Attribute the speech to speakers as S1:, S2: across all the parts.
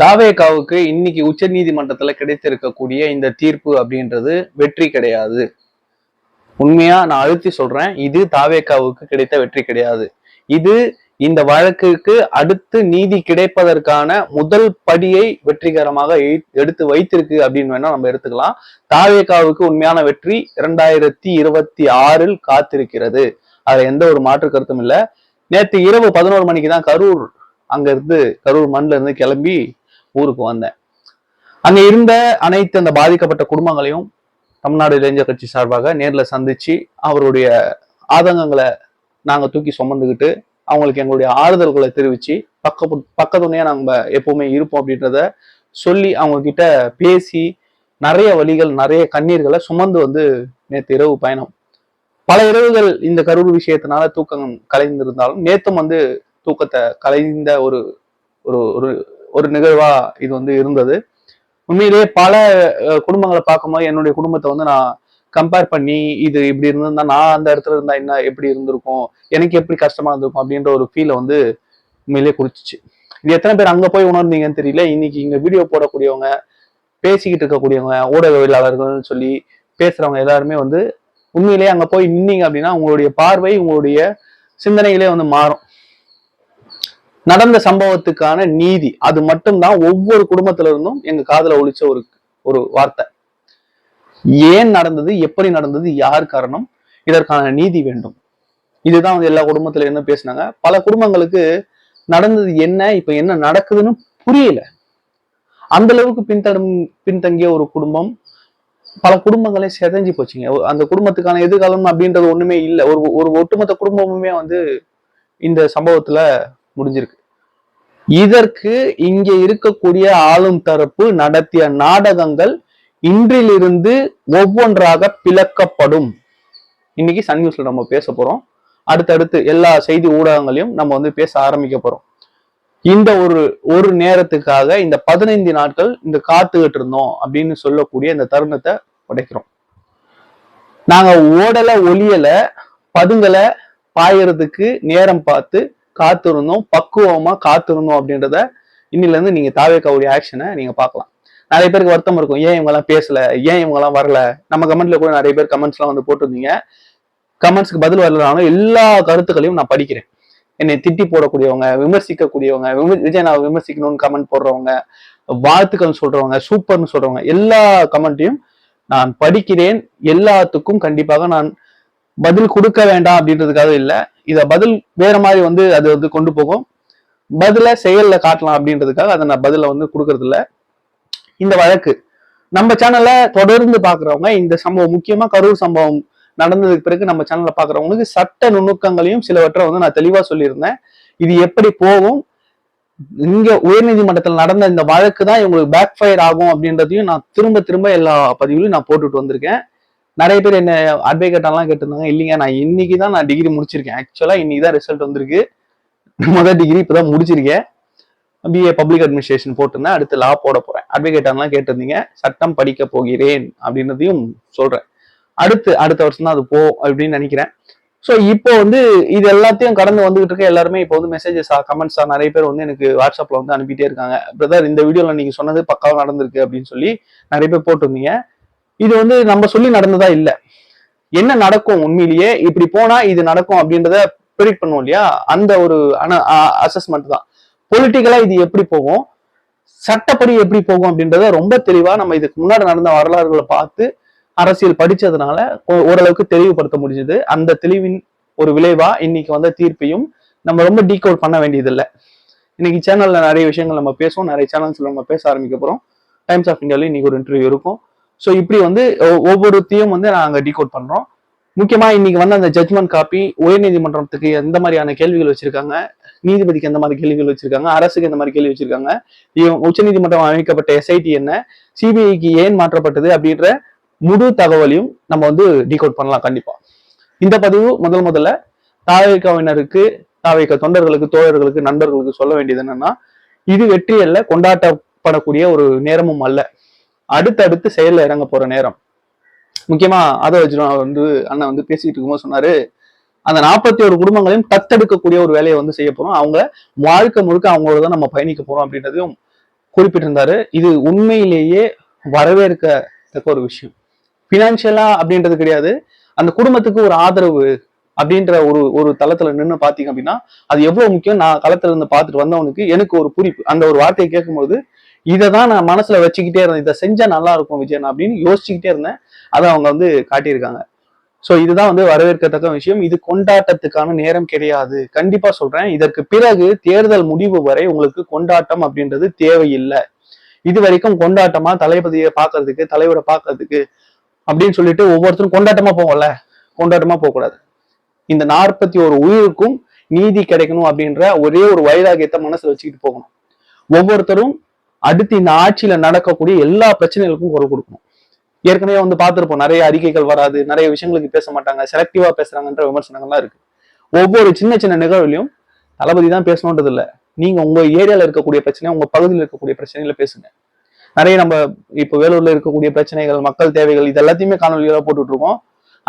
S1: தாவேகாவுக்கு இன்னைக்கு உச்ச நீதிமன்றத்துல கிடைத்திருக்கக்கூடிய இந்த தீர்ப்பு அப்படின்றது வெற்றி கிடையாது. உண்மையா நான் அழுத்தி சொல்றேன் இது தாவேகாவுக்கு கிடைத்த வெற்றி கிடையாது. இது இந்த வழக்குக்கு அடுத்து நீதி கிடைப்பதற்கான முதல் படியை வெற்றிகரமாக எடுத்து வைத்திருக்கு அப்படின்னு வேணா நம்ம எடுத்துக்கலாம். தாவேகாவுக்கு உண்மையான வெற்றி இரண்டாயிரத்தி இருபத்தி ஆறில் காத்திருக்கிறது. அதுல எந்த ஒரு மாற்று கருத்தும் இல்லை. நேற்று இரவு பதினோரு மணிக்கு தான் கரூர் அங்க இருந்து கரூர் மண்ல இருந்து கிளம்பி ஊருக்கு வந்தேன். அங்க இருந்த அனைத்து அந்த பாதிக்கப்பட்ட குடும்பங்களையும் தமிழ்நாடு இளைஞர் கட்சி சார்பாக நேர்ல சந்திச்சு அவருடைய ஆதங்கங்களை நாங்க தூக்கி சுமந்துக்கிட்டு அவங்களுக்கு எங்களுடைய ஆறுதல்களை தெரிவிச்சு பக்க பக்கத்துணையாக நம்ம எப்பவுமே இருப்போம் அப்படின்றத சொல்லி அவங்க கிட்ட பேசி நிறைய வழிகள் நிறைய கண்ணீர்களை சுமந்து வந்து நேற்று இரவு பயணம். பல இரவுகள் இந்த கரூர் விஷயத்தினால தூக்கம் கலைந்திருந்தாலும் நேற்றும் வந்து தூக்கத்தை கலைந்த ஒரு ஒரு ஒரு நிகழ்வா இது வந்து இருந்தது. உண்மையிலேயே பல குடும்பங்களை பார்க்கும்போது என்னுடைய குடும்பத்தை வந்து நான் கம்பேர் பண்ணி இது இப்படி இருந்திருந்தா நான் அந்த இடத்துல இருந்தா என்ன எப்படி இருந்திருக்கும் எனக்கு எப்படி கஷ்டமா இருந்திருக்கும் அப்படின்ற ஒரு ஃபீலை வந்து உண்மையிலேயே குறிச்சிச்சு இது எத்தனை பேர் அங்க போய் உணர்ந்தீங்கன்னு தெரியல. இன்னைக்கு இங்க வீடியோ போடக்கூடியவங்க பேசிக்கிட்டு இருக்கக்கூடியவங்க ஊடகவியலாளர்கள்னு சொல்லி பேசுறவங்க எல்லாருமே வந்து உண்மையிலேயே அங்க போய் நின்னீங்க அப்படின்னா உங்களுடைய பார்வை உங்களுடைய சிந்தனைகளே வந்து மாறும். நடந்த சம்பவத்துக்கான நீதி அது மட்டும்தான் ஒவ்வொரு குடும்பத்துல இருந்தும் எங்க காதுல ஒழிச்ச ஒரு ஒரு வார்த்தை. ஏன் நடந்தது எப்படி நடந்தது யார் காரணம் இதற்கான நீதி வேண்டும். இதுதான் வந்து எல்லா குடும்பத்துல என்ன பேசினாங்க. பல குடும்பங்களுக்கு நடந்தது என்ன இப்ப என்ன நடக்குதுன்னு புரியல. அந்த அளவுக்கு பின்தடம் பின்தங்கிய ஒரு குடும்பம் பல குடும்பங்களே செதஞ்சு போச்சுங்க. அந்த குடும்பத்துக்கான எதிர்காலம் அப்படின்றது ஒண்ணுமே இல்லை. ஒரு ஒரு ஒட்டுமொத்த குடும்பமுமே வந்து இந்த சம்பவத்துல முடிஞ்சிருக்கு. இதற்கு இங்கே இருக்கக்கூடிய ஆளும் தரப்பு நடத்திய நாடகங்கள் இன்றிலிருந்து ஒவ்வொன்றாக பிளக்கப்படும். இன்னைக்கு சன் நியூஸ்ல நம்ம பேச போறோம். அடுத்தடுத்து எல்லா செய்தி ஊடகங்களையும் நம்ம வந்து பேச ஆரம்பிக்க போறோம். இந்த ஒரு ஒரு நேரத்துக்காக இந்த பதினைந்து நாட்கள் இந்த காத்துக்கிட்டு இருந்தோம் அப்படின்னு சொல்லக்கூடிய இந்த தருணத்தை உடைக்கிறோம். நாங்க ஓடல ஒளியல பதுங்கல பாயறதுக்கு நேரம் பார்த்து காத்திருந்தோம் பக்குவமா காத்திருந்தோம் அப்படின்றத இன்னில இருந்து நீங்க தாவேக்காவுடைய ஆக்ஷனை நீங்க பார்க்கலாம். நிறைய பேருக்கு வருத்தம் இருக்கும் ஏன் இவங்க எல்லாம் பேசல ஏன் இவங்க எல்லாம் வரல? நம்ம கமெண்ட்ல கூட நிறைய பேர் கமெண்ட்ஸ் எல்லாம் வந்து போட்டிருந்தீங்க. கமெண்ட்ஸ்க்கு பதில் வரலனாலும் எல்லா கருத்துக்களையும் நான் படிக்கிறேன். என்னை திட்டி போடக்கூடியவங்க விமர்சிக்கக்கூடியவங்க விஜய் நான் விமர்சிக்கணும்னு கமெண்ட் போடுறவங்க வாழ்த்துக்கள் சொல்றவங்க சூப்பர்னு சொல்றவங்க எல்லா கமெண்ட்டையும் நான் படிக்கிறேன். எல்லாத்துக்கும் கண்டிப்பாக நான் பதில் கொடுக்க வேண்டாம் அப்படின்றதுக்காக இல்லை. இதை பதில் வேற மாதிரி வந்து அது வந்து கொண்டு போகும். பதிலை செயல்ல காட்டலாம் அப்படின்றதுக்காக அதை நான் பதில வந்து கொடுக்கறது இல்ல இந்த வழக்கு. நம்ம சேனல்ல தொடர்ந்து பாக்குறவங்க இந்த சம்பவம் முக்கியமா கரூர் சம்பவம் நடந்ததுக்கு பிறகு நம்ம சேனல்ல பாக்குறவங்களுக்கு சட்ட நுணுக்கங்களையும் சிலவற்றை வந்து நான் தெளிவா சொல்லியிருந்தேன். இது எப்படி போகும்? இங்க உயர்நீதிமன்றத்தில் நடந்த இந்த வழக்கு தான் இவங்களுக்கு பேக் ஃபயர் ஆகும் அப்படின்றதையும் நான் திரும்ப திரும்ப எல்லா பதிவுலையும் நான் போட்டுட்டு வந்திருக்கேன். நிறைய பேர் என்ன அட்வைகேட்டெல்லாம் கேட்டிருந்தாங்க. இல்லைங்க நான் இன்னைக்கு தான் நான் டிகிரி முடிச்சிருக்கேன். ஆக்சுவலாக இன்னைக்கு தான் ரிசல்ட் வந்திருக்கு. முதல் டிகிரி இப்போ தான் முடிச்சிருக்கேன் பிஏ பப்ளிக் அட்மினிஸ்ட்ரேஷன் போட்டிருந்தேன். அடுத்து லா போட போகிறேன் அட்வைகேட்டெல்லாம் கேட்டிருந்தீங்க. சட்டம் படிக்க போகிறேன் அப்படின்றதையும் சொல்கிறேன் அடுத்து அடுத்த வருஷம் தான் அது போ அப்படின்னு நினைக்கிறேன். ஸோ இப்போ வந்து இது எல்லாத்தையும் கடந்து வந்துகிட்டு இருக்க எல்லாருமே இப்போ வந்து மெசேஜஸ் கமெண்ட்ஸா நிறைய பேர் வந்து எனக்கு வாட்ஸ்அப்பில் வந்து அனுப்பிட்டே இருக்காங்க. பிரதர் இந்த வீடியோவில் நீங்கள் சொன்னது பக்காவாக நடந்திருக்கு அப்படின்னு சொல்லி நிறைய பேர் போட்டிருந்தீங்க. இது வந்து நம்ம சொல்லி நடந்ததா இல்ல. என்ன நடக்கும் உண்மையிலேயே? இப்படி போனா இது நடக்கும் அப்படின்றத ப்ரிடிக் பண்ணுவோம் இல்லையா? அந்த ஒரு அசஸ்மெண்ட் தான். பொலிட்டிக்கலா இது எப்படி போகும்? சட்டப்படி எப்படி போகும் அப்படின்றத ரொம்ப தெளிவா நம்ம இதுக்கு முன்னாடி நடந்த வரலாறுகளை பார்த்து அரசியல் படிச்சதுனால ஓரளவுக்கு தெளிவுபடுத்த முடிஞ்சது. அந்த தெளிவின் ஒரு விளைவா இன்னைக்கு வந்த தீர்ப்பையும் நம்ம ரொம்ப டீகோட் பண்ண வேண்டியதில்லை. இன்னைக்கு சேனல்ல நிறைய விஷயங்கள் நம்ம பேசுவோம். நிறைய சேனல்ஸ்ல நம்ம பேச ஆரம்பிக்க போறோம். டைம்ஸ் ஆஃப் இந்தியால இன்னைக்கு ஒரு இன்டர்வியூ இருக்கும். ஸோ இப்படி வந்து ஒவ்வொருத்தையும் வந்து நாங்கள் டிகோட் பண்ணுறோம் முக்கியமாக இன்னைக்கு வந்து அந்த ஜட்மெண்ட் காப்பி உயர்நீதிமன்றத்துக்கு எந்த மாதிரியான கேள்விகள் வச்சிருக்காங்க? நீதிபதிக்கு எந்த மாதிரி கேள்விகள் வச்சிருக்காங்க? அரசுக்கு எந்த மாதிரி கேள்வி வச்சிருக்காங்க? உச்சநீதிமன்றம் அமைக்கப்பட்ட எஸ்ஐடி என்ன? சிபிஐக்கு ஏன் மாற்றப்பட்டது அப்படின்ற முழு தகவலையும் நம்ம வந்து டிகோட் பண்ணலாம் கண்டிப்பா. இந்த பதிவு முதல் முதல்ல தாவேக்காவினருக்கு தாவேக்க தொண்டர்களுக்கு தோழர்களுக்கு நண்பர்களுக்கு சொல்ல வேண்டியது என்னன்னா இது வெற்றி அல்ல கொண்டாட்டப்படக்கூடிய ஒரு நேரமும் அல்ல. அடுத்தடுத்து செயல்ல இறங்க போற நேரம். முக்கியமா ஆதவ வந்து அண்ணன் வந்து பேசிட்டு இருக்கும்போது சொன்னாரு அந்த நாற்பத்தி ஒரு குடும்பங்களையும் தத்தெடுக்கக்கூடிய ஒரு வேலையை வந்து செய்ய போறோம். அவங்க வாழ்க்கை முழுக்க அவங்களோட தான் நம்ம பயணிக்க போறோம் அப்படின்றதையும் குறிப்பிட்டிருந்தாரு. இது உண்மையிலேயே வரவேற்கத்தக்க ஒரு விஷயம். பினான்சியலா அப்படின்றது கிடையாது. அந்த குடும்பத்துக்கு ஒரு ஆதரவு அப்படின்ற ஒரு ஒரு தளத்துல நின்று பாத்தீங்க அப்படின்னா அது எவ்வளவு முக்கியம்? நான் களத்துல இருந்து பார்த்துட்டு வந்தவனுக்கு எனக்கு ஒரு குறிப்பு அந்த ஒரு வார்த்தையை கேட்கும்போது இதை தான் நான் மனசுல வச்சுக்கிட்டே இருந்தேன். இதை செஞ்சா நல்லா இருக்கும் விஜயன் அப்படின்னு யோசிச்சுக்கிட்டே இருந்தேன். அதை அவங்க வந்து காட்டியிருக்காங்க. சோ இதுதான் வந்து வரவேற்கத்தக்க விஷயம். இது கொண்டாட்டத்துக்கான நேரம் கிடையாது. கண்டிப்பா சொல்றேன். இதற்கு பிறகு தேர்தல் முடிவு வரை உங்களுக்கு கொண்டாட்டம் அப்படின்றது தேவையில்லை. இது வரைக்கும் கொண்டாட்டமா தளபதியை பார்க்கறதுக்கு தலைவரை பார்க்கறதுக்கு அப்படின்னு சொல்லிட்டு ஒவ்வொருத்தரும் கொண்டாட்டமா போவோம்ல? கொண்டாட்டமா போகக்கூடாது. இந்த நாற்பத்தி ஒரு உயிருக்கும் நீதி கிடைக்கணும் அப்படின்ற ஒரே ஒரு வைராகியத்தை மனசுல வச்சுக்கிட்டு போகணும். ஒவ்வொருத்தரும் அடுத்து இந்த ஆட்சியில நடக்கக்கூடிய எல்லா பிரச்சனைகளுக்கும் குரல் கொடுக்கணும். ஏற்கனவே வந்து பார்த்திருப்போம் நிறைய அறிக்கைகள் வராது நிறைய விஷயங்களுக்கு பேச மாட்டாங்க செலக்டிவா பேசுறாங்கன்ற விமர்சனங்கள்லாம் இருக்கு. ஒவ்வொரு சின்ன சின்ன நிகழ்வுலையும் தளபதி தான் பேசணுன்றது இல்ல. நீங்க உங்க ஏரியால இருக்கக்கூடிய பிரச்சனை உங்க பகுதியில் இருக்கக்கூடிய பிரச்சனைகளை பேசுங்க. நிறைய நம்ம இப்ப வேலூர்ல இருக்கக்கூடிய பிரச்சனைகள் மக்கள் தேவைகள் இது எல்லாத்தையுமே காணொலிகளா போட்டுட்டு இருக்கோம்.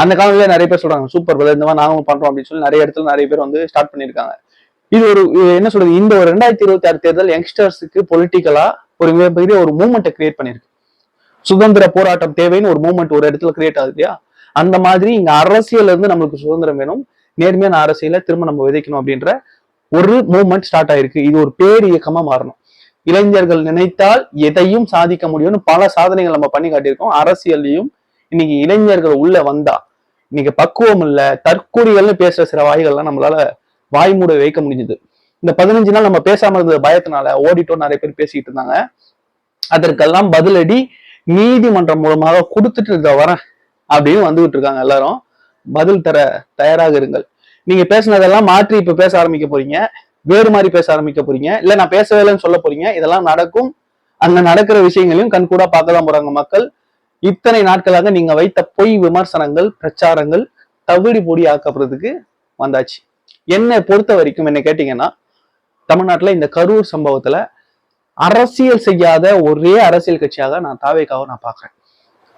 S1: அந்த காலத்துல நிறைய பேர் சொல்றாங்க சூப்பர் பிரதர் இந்த மாதிரி நாங்களும் பண்றோம் அப்படின்னு சொல்லி நிறைய இடத்துல நிறைய பேர் வந்து ஸ்டார்ட் பண்ணியிருக்காங்க. இது ஒரு என்ன சொல்றது? இந்த ஒரு ரெண்டாயிரத்தி இருபத்தி ஆறு தேர்தல் யங்ஸ்டர்ஸுக்கு பொலிட்டிக்கலா ஒரு மிகப்பெரிய ஒரு மூமெண்ட்டை கிரியேட் பண்ணிருக்கு சுதந்திர போராட்டம் தேவைன்னு ஒரு மூமெண்ட் ஒரு இடத்துல கிரியேட் ஆகுது இல்லையா? அந்த மாதிரி இங்க அரசியல்ல இருந்து நம்மளுக்கு சுதந்திரம் வேணும். நேர்மையான அரசியல திரும்ப நம்ம விதைக்கணும் அப்படின்ற ஒரு மூமெண்ட் ஸ்டார்ட் ஆயிருக்கு. இது ஒரு பேர் இயக்கமா மாறணும். இளைஞர்கள் நினைத்தால் எதையும் சாதிக்க முடியும்னு பல சாதனைகள் நம்ம பண்ணி காட்டியிருக்கோம். அரசியல்லையும் இன்னைக்கு இளைஞர்கள் உள்ள வந்தா இன்னைக்கு பக்குவம் இல்ல தற்கூறிகள்னு பேசுற சில வாய்கள்லாம் நம்மளால வாய் மூட வைக்க முடிஞ்சது. இந்த பதினஞ்சு நாள் நம்ம பேசாம இருந்த பயத்தினால ஓடிட்டோம் நிறைய பேர் பேசிட்டு இருந்தாங்க. அதற்கெல்லாம் பதிலடி நீதிமன்றம் மூலமாக கொடுத்துட்டு இருக்க வரேன் அப்படின்னு வந்துகிட்டு இருக்காங்க எல்லாரும். பதில் தர தயாராக இருங்கள். நீங்க பேசுனதெல்லாம் மாற்றி இப்ப பேச ஆரம்பிக்க போறீங்க. வேறு மாதிரி பேச ஆரம்பிக்க போறீங்க. இல்ல நான் பேசவே இல்லைன்னு சொல்ல போறீங்க. இதெல்லாம் நடக்கும். அங்க நடக்கிற விஷயங்களையும் கண்கூடா பார்க்க தான் போறாங்க மக்கள். இத்தனை நாட்களாக நீங்க வைத்த பொய் விமர்சனங்கள் பிரச்சாரங்கள் தவிடி பொடி ஆக்கப்படுறதுக்கு வந்தாச்சு. என்னை பொறுத்த வரைக்கும் என்ன கேட்டீங்கன்னா தமிழ்நாட்டில் இந்த கரூர் சம்பவத்துல அரசியல் செய்யாத ஒரே அரசியல் கட்சியாக நான் தாவேக்காவை நான் பாக்குறேன்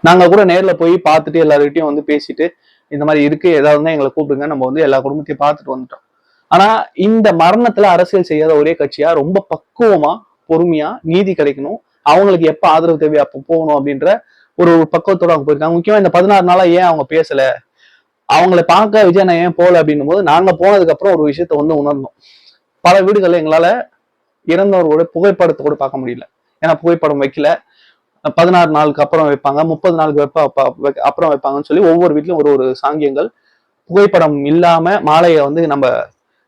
S1: நாங்க கூட நேர்ல போய் பார்த்துட்டு எல்லாருக்கிட்டையும் வந்து பேசிட்டு இந்த மாதிரி இருக்கு ஏதாவது எங்களை கூப்பிடுங்க நம்ம வந்து எல்லா குடும்பத்தையும் பார்த்துட்டு வந்துட்டோம். ஆனா இந்த மரணத்துல அரசியல் செய்யாத ஒரே கட்சியா ரொம்ப பக்குவமா பொறுமையா நீதி கிடைக்கணும் அவங்களுக்கு எப்ப ஆதரவு தேவை அப்ப போகணும் அப்படின்ற ஒரு பக்குவத்தோட அவங்க போயிருக்காங்க. முக்கியமா இந்த பதினாறு நாளா ஏன் அவங்க பேசல? அவங்கள பார்க்க விஜய் நான் ஏன் போகல அப்படின்னும் போது நாங்க போனதுக்கு அப்புறம் ஒரு விஷயத்த வந்து உணர்ந்தோம். பல வீடுகளில் எங்களால இறந்தவர்களோட புகைப்படத்தை கூட பார்க்க முடியல. ஏன்னா புகைப்படம் வைக்கல. பதினாறு நாளுக்கு அப்புறம் வைப்பாங்க முப்பது நாளுக்கு வைப்ப வைக்க- அப்புறம் வைப்பாங்கன்னு சொல்லி ஒவ்வொரு வீட்லயும் ஒரு ஒரு சாங்கியங்கள். புகைப்படம் இல்லாம மாலையை வந்து நம்ம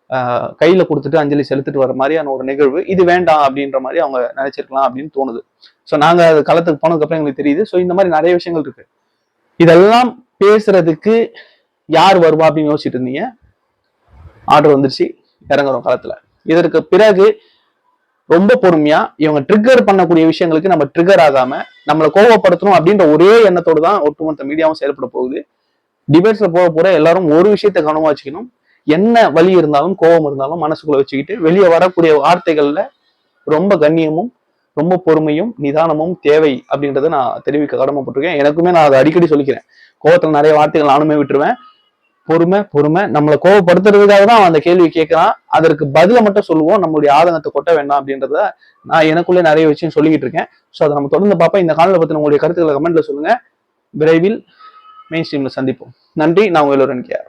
S1: ஆஹ், கையில கொடுத்துட்டு அஞ்சலி செலுத்திட்டு வர மாதிரியான ஒரு நிகழ்வு. இது வேண்டாம் அப்படின்ற மாதிரி அவங்க நினைச்சிருக்கலாம் அப்படின்னு தோணுது. ஸோ நாங்க அது களத்துக்கு போனதுக்கு அப்புறம் எங்களுக்கு தெரியுது. ஸோ இந்த மாதிரி நிறைய விஷயங்கள் இருக்கு. இதெல்லாம் பேசுறதுக்கு யார் வருவா அப்படின்னு யோசிச்சுட்டு இருந்தீங்க? ஆர்டர் வந்துருச்சு. இறங்குறோம் காலத்துல. இதற்கு பிறகு ரொம்ப பொறுமையா இவங்க ட்ரிகர் பண்ணக்கூடிய விஷயங்களுக்கு நம்ம ட்ரிகர் ஆகாம நம்மளை கோவப்படுத்தணும் அப்படின்ற ஒரே எண்ணத்தோடு தான் ஒட்டுமொத்த மீடியாவும் செயல்பட போகுது. டிபேட்ஸ்ல போக போற எல்லாரும் ஒரு விஷயத்த கவனமா வச்சுக்கணும். என்ன வலி இருந்தாலும் கோபம் இருந்தாலும் மனசுக்குள்ள வச்சுக்கிட்டு வெளியே வரக்கூடிய வார்த்தைகள்ல ரொம்ப கண்ணியமும் ரொம்ப பொறுமையும் நிதானமும் தேவை அப்படின்றத நான் தெரிவிக்க கடமைப்பட்டிருக்கேன். எனக்குமே நான் அதை அடிக்கடி சொல்லிக்கிறேன். கோபத்துல நிறைய வார்த்தைகள் நானுமே விட்டுருவேன். பொறுமை பொறுமை. நம்மளை கோவப்படுத்துறதுக்காக தான் அவன் அந்த கேள்வி கேட்கறான் அதற்கு பதில மட்டும் சொல்லுவோம். நம்மளுடைய ஆதங்கத்தை கொட்ட வேண்டாம் அப்படின்றத நான் எனக்குள்ளே நிறைய விஷயம் சொல்லிக்கிட்டு இருக்கேன். ஸோ அதை நம்ம தொடர்ந்து பார்ப்போம். இந்த காணொலி பத்தின உங்களுடைய கருத்துக்களை கமெண்ட்ல சொல்லுங்க. விரைவில் மெயின் ஸ்ட்ரீம்ல சந்திப்போம். நன்றி. நான் உங்களோட கேர்